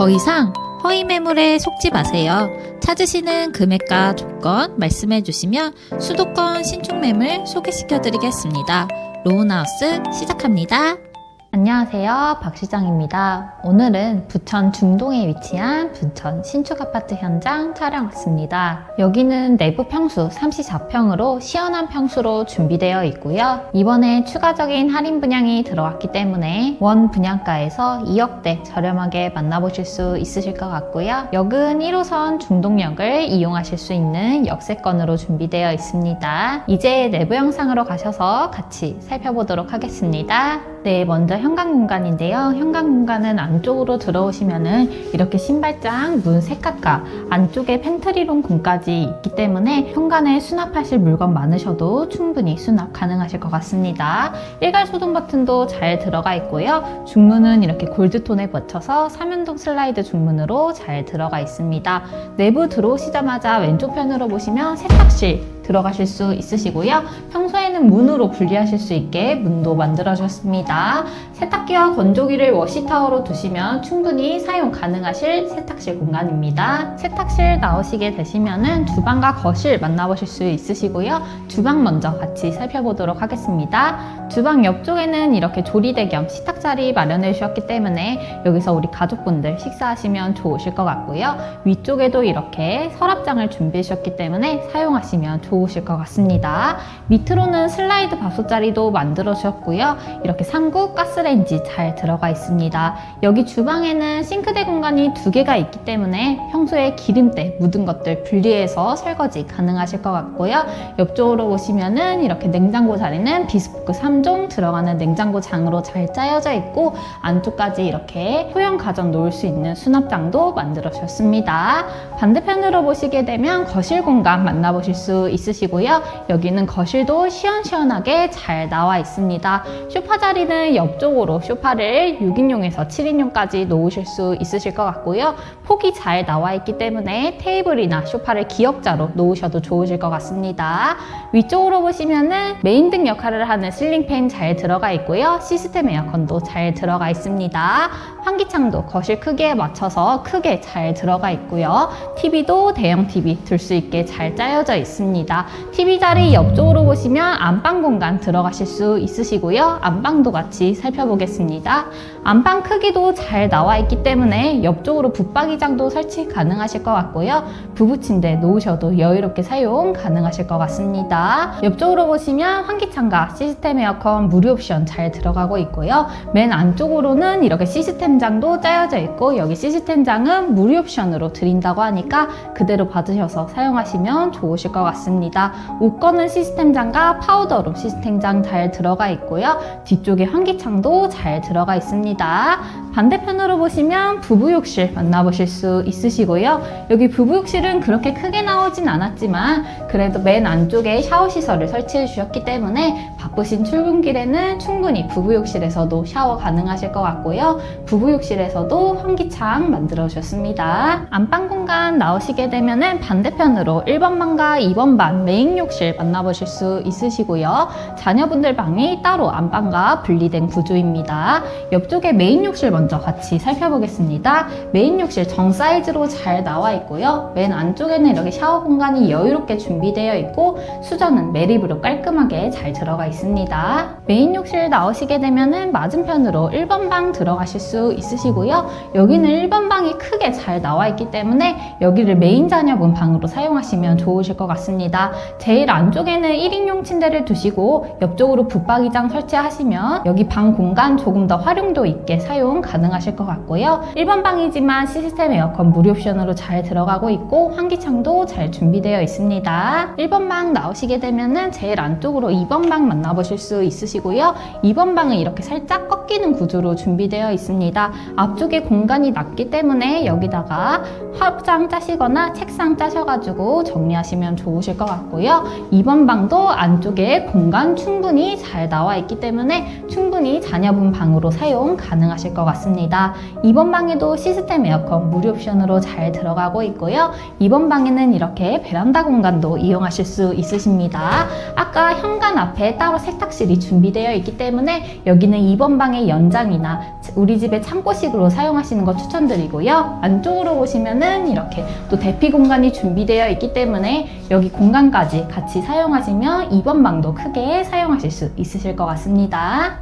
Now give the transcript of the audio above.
더 이상 허위 매물에 속지 마세요. 찾으시는 금액과 조건 말씀해 주시면 수도권 신축 매물 소개시켜 드리겠습니다. 로운하우스 시작합니다. 안녕하세요. 박 시장입니다. 오늘은 부천 중동에 위치한 부천 신축 아파트 현장 촬영 왔습니다. 여기는 내부 평수 34평으로 시원한 평수로 준비되어 있고요. 이번에 추가적인 할인 분양이 들어왔기 때문에 원 분양가에서 2억대 저렴하게 만나보실 수 있으실 것 같고요. 역은 1호선 중동역을 이용하실 수 있는 역세권으로 준비되어 있습니다. 이제 내부 영상으로 가셔서 같이 살펴보도록 하겠습니다. 네, 먼저 현관 공간인데요. 현관 공간은 안쪽으로 들어오시면은 이렇게 신발장, 문 세탁가, 안쪽에 팬트리룸 공까지 있기 때문에 현관에 수납하실 물건 많으셔도 충분히 수납 가능하실 것 같습니다. 일괄 소등 버튼도 잘 들어가 있고요. 중문은 이렇게 골드톤에 맞춰서 삼연동 슬라이드 중문으로 잘 들어가 있습니다. 내부 들어오시자마자 왼쪽 편으로 보시면 세탁실 들어가실 수 있으시고요. 평소에는 문으로 분리하실 수 있게 문도 만들어주셨습니다. 세탁기와 건조기를 워시타워로 두시면 충분히 사용 가능하실 세탁실 공간입니다. 세탁실 나오시게 되시면은 주방과 거실 만나보실 수 있으시고요. 주방 먼저 같이 살펴보도록 하겠습니다. 주방 옆쪽에는 이렇게 조리대 겸 식탁 자리 마련해 주셨기 때문에 여기서 우리 가족분들 식사하시면 좋으실 것 같고요. 위쪽에도 이렇게 서랍장을 준비해 주셨기 때문에 사용하시면 좋 으실 것 같습니다. 밑으로는 슬라이드 밥솥 자리도 만들어 주셨고요. 이렇게 삼구 가스레인지 잘 들어가 있습니다. 여기 주방에는 싱크대 공간이 두 개가 있기 때문에 평소에 기름때 묻은 것들 분리해서 설거지 가능하실 것 같고요. 옆쪽으로 보시면은 이렇게 냉장고 자리는 비스포크 3종 들어가는 냉장고 장으로 잘 짜여져 있고 안쪽까지 이렇게 소형 가전 놓을 수 있는 수납장도 만들어 주셨습니다. 반대편으로 보시게 되면 거실 공간 만나보실 수 있 으시고요. 여기는 거실도 시원시원하게 잘 나와 있습니다. 쇼파 자리는 옆쪽으로 쇼파를 6인용에서 7인용까지 놓으실 수 있으실 것 같고요. 폭이 잘 나와 있기 때문에 테이블이나 쇼파를 기역자로 놓으셔도 좋으실 것 같습니다. 위쪽으로 보시면은 메인 등 역할을 하는 실링 팬 잘 들어가 있고요. 시스템 에어컨도 잘 들어가 있습니다. 환기창도 거실 크기에 맞춰서 크게 잘 들어가 있고요. TV도 대형 TV 둘 수 있게 잘 짜여져 있습니다. TV 자리 옆쪽으로 보시면 안방 공간 들어가실 수 있으시고요. 안방도 같이 살펴보겠습니다. 안방 크기도 잘 나와 있기 때문에 옆쪽으로 붙박이 장도 설치 가능하실 것 같고요. 부부 침대 놓으셔도 여유롭게 사용 가능하실 것 같습니다. 옆쪽으로 보시면 환기창과 시스템 에어컨 무료 옵션 잘 들어가고 있고요. 맨 안쪽으로는 이렇게 시스템장도 짜여져 있고 여기 시스템장은 무료 옵션으로 드린다고 하니까 그대로 받으셔서 사용하시면 좋으실 것 같습니다. 옷 꺼는 시스템장과 파우더룸 시스템장 잘 들어가 있고요. 뒤쪽에 환기창도 잘 들어가 있습니다. 반대편으로 보시면 부부욕실 만나보실 수 있으시고요. 여기 부부욕실은 그렇게 크게 나오진 않았지만 그래도 맨 안쪽에 샤워 시설을 설치해 주셨기 때문에 바쁘신 출근길에는 충분히 부부욕실에서도 샤워 가능하실 것 같고요. 부부욕실에서도 환기창 만들어 주셨습니다. 안방 공 간 나오시게 되면은 반대편으로 1번 방과 2번 방 메인 욕실 만나보실 수 있으시고요. 자녀분들 방이 따로 안방과 분리된 구조입니다. 옆쪽에 메인 욕실 먼저 같이 살펴보겠습니다. 메인 욕실 정 사이즈로 잘 나와 있고요. 맨 안쪽에는 이렇게 샤워 공간이 여유롭게 준비되어 있고 수전은 매립으로 깔끔하게 잘 들어가 있습니다. 메인 욕실 나오시게 되면은 맞은편으로 1번 방 들어가실 수 있으시고요. 여기는 1번 방이 크게 잘 나와 있기 때문에 여기를 메인 자녀분 방으로 사용하시면 좋으실 것 같습니다. 제일 안쪽에는 1인용 침대를 두시고 옆쪽으로 붙박이장 설치하시면 여기 방 공간 조금 더 활용도 있게 사용 가능하실 것 같고요. 1번 방이지만 시스템 에어컨 무료 옵션으로 잘 들어가고 있고 환기창도 잘 준비되어 있습니다. 1번 방 나오시게 되면은 제일 안쪽으로 2번 방 만나보실 수 있으시고요. 2번 방은 이렇게 살짝 꺾이는 구조로 준비되어 있습니다. 앞쪽에 공간이 낮기 때문에 여기다가 서 랍장 짜시거나 책상 짜셔가지고 정리하시면 좋으실 것 같고요. 2번 방도 안쪽에 공간 충분히 잘 나와 있기 때문에 충분히 자녀분 방으로 사용 가능하실 것 같습니다. 2번 방에도 시스템 에어컨 무료 옵션으로 잘 들어가고 있고요. 2번 방에는 이렇게 베란다 공간도 이용하실 수 있으십니다. 아까 현관 앞에 따로 세탁실이 준비되어 있기 때문에 여기는 2번 방의 연장이나 우리 집의 창고식으로 사용하시는 거 추천드리고요. 안쪽으로 보시면은 이렇게 또 대피 공간이 준비되어 있기 때문에 여기 공간까지 같이 사용하시면 2번 방도 크게 사용하실 수 있으실 것 같습니다.